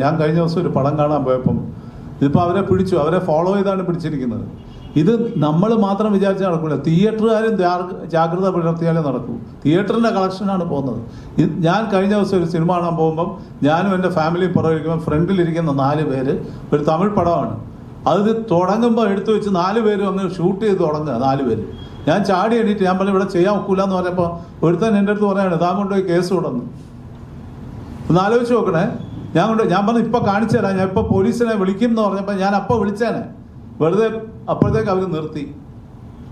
ഞാൻ കഴിഞ്ഞ ദിവസം ഒരു പടം കാണാൻ പോയപ്പം ഇതിപ്പോൾ അവരെ പിടിച്ചു അവരെ ഫോളോ ചെയ്താണ് പിടിച്ചിരിക്കുന്നത്. ഇത് നമ്മൾ മാത്രം വിചാരിച്ചാൽ നടക്കില്ല തിയേറ്ററുകാരും ജാഗ്രത പുലർത്തിയാലേ നടക്കൂ. തിയേറ്ററിന്റെ കളക്ഷനാണ് പോകുന്നത്. ഞാൻ കഴിഞ്ഞ ദിവസം ഒരു സിനിമ കാണാൻ പോകുമ്പം ഞാനും എന്റെ ഫാമിലിയും പുറകിരിക്കുമ്പോൾ ഫ്രണ്ടിലിരിക്കുന്ന നാല് പേര് ഒരു തമിഴ് പടമാണ്. അത് തുടങ്ങുമ്പോൾ എടുത്തു വെച്ച് നാല് പേരും അങ്ങ് ഷൂട്ട് ചെയ്ത് തുടങ്ങുക നാല് പേര്. ഞാൻ ചാടി എണീറ്റ് ഞാൻ പറഞ്ഞു ഇവിടെ ചെയ്യാൻ ഒക്കില്ല എന്ന് പറഞ്ഞപ്പോൾ ഒരുത്തൻ എന്റെ അടുത്ത് പറയാണ് താൻ കൊണ്ടുപോയി കേസ് തുടങ്ങും ഒന്ന് ആലോചിച്ച് നോക്കണേ. ഞാൻ കൊണ്ട് ഞാൻ പറഞ്ഞു ഇപ്പൊ കാണിച്ചു തരാം. ഞാൻ ഇപ്പൊ പോലീസിനെ വിളിക്കും എന്ന് പറഞ്ഞപ്പോ ഞാൻ അപ്പൊ വിളിച്ചേനെ. വെറുതെ അപ്പോഴത്തേക്ക് അവർ നിർത്തി.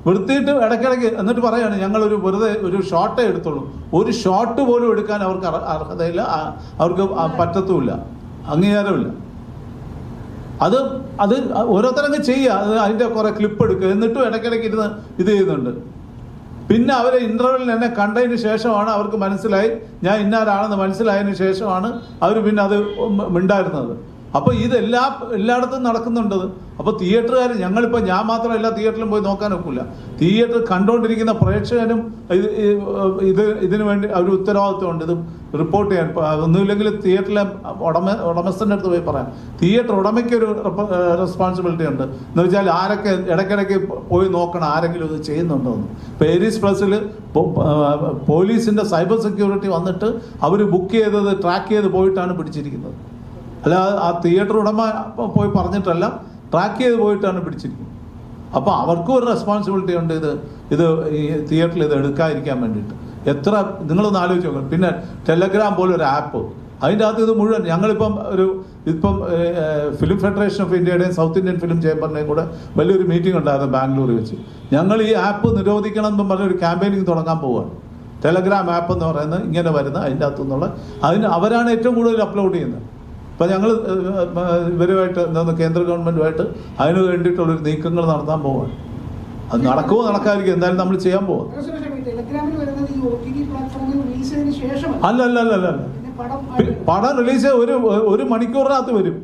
നിർത്തിയിട്ട് ഇടയ്ക്കിടയ്ക്ക് എന്നിട്ട് പറയാണ് ഒരു വെറുതെ ഒരു ഷോട്ടേ എടുത്തുള്ളൂ. ഒരു ഷോട്ട് പോലും എടുക്കാൻ അവർക്ക് അർഹതയില്ല. അവർക്ക് പറ്റത്തുമില്ല. അംഗീകാരമില്ല. അത് അത് ഓരോരുത്തരങ്ങ് ചെയ്യുക. അത് അതിന്റെ കുറെ ക്ലിപ്പ് എടുക്കുക. എന്നിട്ടും ഇടയ്ക്കിടയ്ക്ക് ഇരുന്ന് ഇത് ചെയ്യുന്നുണ്ട്. പിന്നെ അവരെ ഇന്റർവ്യൂവിൽ എന്നെ കണ്ടതിന് ശേഷമാണ് അവർക്ക് മനസ്സിലായി. ഞാൻ ഇന്നാരാണെന്ന് മനസ്സിലായതിനു ശേഷമാണ് അവർ പിന്നെ അത് മിണ്ടായിരുന്നത്. അപ്പോൾ ഇത് എല്ലാ എല്ലായിടത്തും നടക്കുന്നുണ്ട്. അപ്പോൾ തിയേറ്ററുകാർ ഞങ്ങളിപ്പോൾ ഞാൻ മാത്രം എല്ലാ തിയേറ്ററിലും പോയി നോക്കാൻ ഒക്കില്ല. തിയേറ്റർ കണ്ടുകൊണ്ടിരിക്കുന്ന പ്രേക്ഷകനും ഇത് ഇത് ഇതിനു വേണ്ടി അവർ ഉത്തരവാദിത്വമുണ്ട്. ഇത് റിപ്പോർട്ട് ചെയ്യാൻ. ഒന്നുമില്ലെങ്കിൽ തിയേറ്ററിലെ ഉടമ ഉടമസ്ഥന്റെ അടുത്ത് പോയി പറയാം. തിയേറ്റർ ഉടമയ്ക്ക് ഒരു റെസ്പോൺസിബിലിറ്റി ഉണ്ട്. എന്ന് വെച്ചാൽ ആരൊക്കെ ഇടയ്ക്കിടയ്ക്ക് പോയി നോക്കണം ആരെങ്കിലും ഇത് ചെയ്യുന്നുണ്ടോ എന്ന്. ഇപ്പോൾ ഏരീസ് പ്ലസിൽ പോലീസിന്റെ സൈബർ സെക്യൂരിറ്റി വന്നിട്ട് അവർ ബുക്ക് ചെയ്തത് ട്രാക്ക് ചെയ്ത് പോയിട്ടാണ് പിടിച്ചിരിക്കുന്നത്. അല്ല ആ തിയേറ്റർ ഉടമ പോയി പറഞ്ഞിട്ടല്ല ട്രാക്ക് ചെയ്ത് പോയിട്ടാണ് പിടിച്ചിരിക്കുന്നത്. അപ്പോൾ അവർക്കും ഒരു റെസ്പോൺസിബിലിറ്റി ഉണ്ട് ഇത് ഇത് ഈ തിയേറ്ററിൽ ഇത് എടുക്കാതിരിക്കാൻ വേണ്ടിയിട്ട്. എത്ര നിങ്ങളൊന്ന് ആലോചിച്ച് നോക്കണം. പിന്നെ ടെലഗ്രാം പോലെ ഒരു ആപ്പ് അതിന്റെ അകത്ത് ഇത് മുഴുവൻ ഞങ്ങളിപ്പം ഒരു ഇപ്പം ഫിലിം ഫെഡറേഷൻ ഓഫ് ഇന്ത്യയുടെയും സൗത്ത് ഇന്ത്യൻ ഫിലിം ചേംബറിന്റെയും കൂടെ വലിയൊരു മീറ്റിംഗ് ഉണ്ടായിരുന്നു ബാംഗ്ലൂർ വെച്ച്. ഞങ്ങൾ ഈ ആപ്പ് നിരോധിക്കണം എന്നും പറഞ്ഞൊരു ക്യാമ്പയിനിങ് തുടങ്ങാൻ പോവുകയാണ്. ടെലഗ്രാം ആപ്പ് എന്ന് പറയുന്നത് ഇങ്ങനെ വരുന്ന അതിന്റെ അകത്തു നിന്നുള്ള അതിന് അവരാണ് ഏറ്റവും കൂടുതൽ അപ്ലോഡ് ചെയ്യുന്നത്. ഇപ്പം ഞങ്ങൾ ഇവരുമായിട്ട് എന്താണ് കേന്ദ്ര ഗവൺമെന്റുമായിട്ട് അതിന് വേണ്ടിയിട്ടുള്ളൊരു നീക്കങ്ങൾ നടത്താൻ പോവാണ്. അത് നടക്കുമോ നടക്കാതിരിക്കും എന്തായാലും നമ്മൾ ചെയ്യാൻ പോവാം. ടെലഗ്രാമിൽ വരുന്നത് ഈ ഒ ടി ടി പ്ലാറ്റ്ഫോമിൽ റിലീസ് ചെയ്തതിന് ശേഷമല്ല. അല്ല അല്ല അല്ല അല്ല പടം റിലീസ് ഒരു ഒരു മണിക്കൂറിനകത്ത് വരും.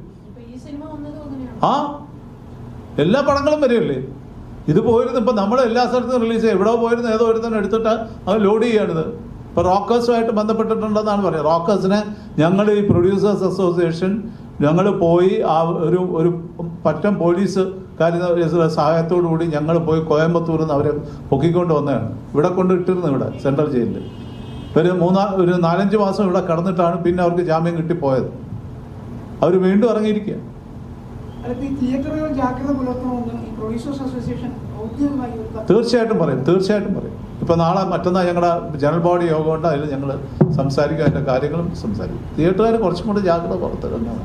ഈ സിനിമ വന്നതും ആ. എല്ലാ പടങ്ങളും വരുമല്ലേ ഇത് പോയിരുന്നു ഇപ്പം നമ്മൾ എല്ലാ സ്ഥലത്തും റിലീസ് ചെയ്യും. എവിടെ പോയിരുന്നു ഏതോ ഒരുത്തന്നെ എടുത്തിട്ട് അത് ലോഡ് ചെയ്യാണിത് ഇപ്പോൾ റോക്കേഴ്സുമായിട്ട് ബന്ധപ്പെട്ടിട്ടുണ്ടെന്നാണ് പറയുന്നത് റോക്കേഴ്സിനെ ഞങ്ങൾ ഈ പ്രൊഡ്യൂസേഴ്സ് അസോസിയേഷൻ ഞങ്ങൾ പോയി ആ ഒരു ഒരു പറ്റം പോലീസ് കാര്യ സഹായത്തോടു കൂടി ഞങ്ങൾ പോയി കോയമ്പത്തൂരിൽ നിന്ന് അവരെ പൊക്കിക്കൊണ്ട് വന്നതാണ്. ഇവിടെ കൊണ്ട് ഇട്ടിരുന്നു ഇവിടെ സെൻട്രൽ ജയിലിൽ ഒരു മൂന്നാ ഒരു നാലഞ്ച് മാസം ഇവിടെ കടന്നിട്ടാണ് പിന്നെ അവർക്ക് ജാമ്യം കിട്ടിപ്പോയത്. അവർ വീണ്ടും ഇറങ്ങിയിരിക്കുക തീർച്ചയായിട്ടും പറയും തീർച്ചയായിട്ടും പറയും. ഇപ്പൊ നാളെ മറ്റന്നാൾ ഞങ്ങളുടെ ജനറൽ ബോഡി യോഗം ഉണ്ട് അതിൽ ഞങ്ങൾ സംസാരിക്കും അതിന്റെ കാര്യങ്ങളും സംസാരിക്കും. തിയേറ്ററുകാർ കുറച്ചും കൂടി ജാഗ്രത പുറത്തിരുന്നതാണ്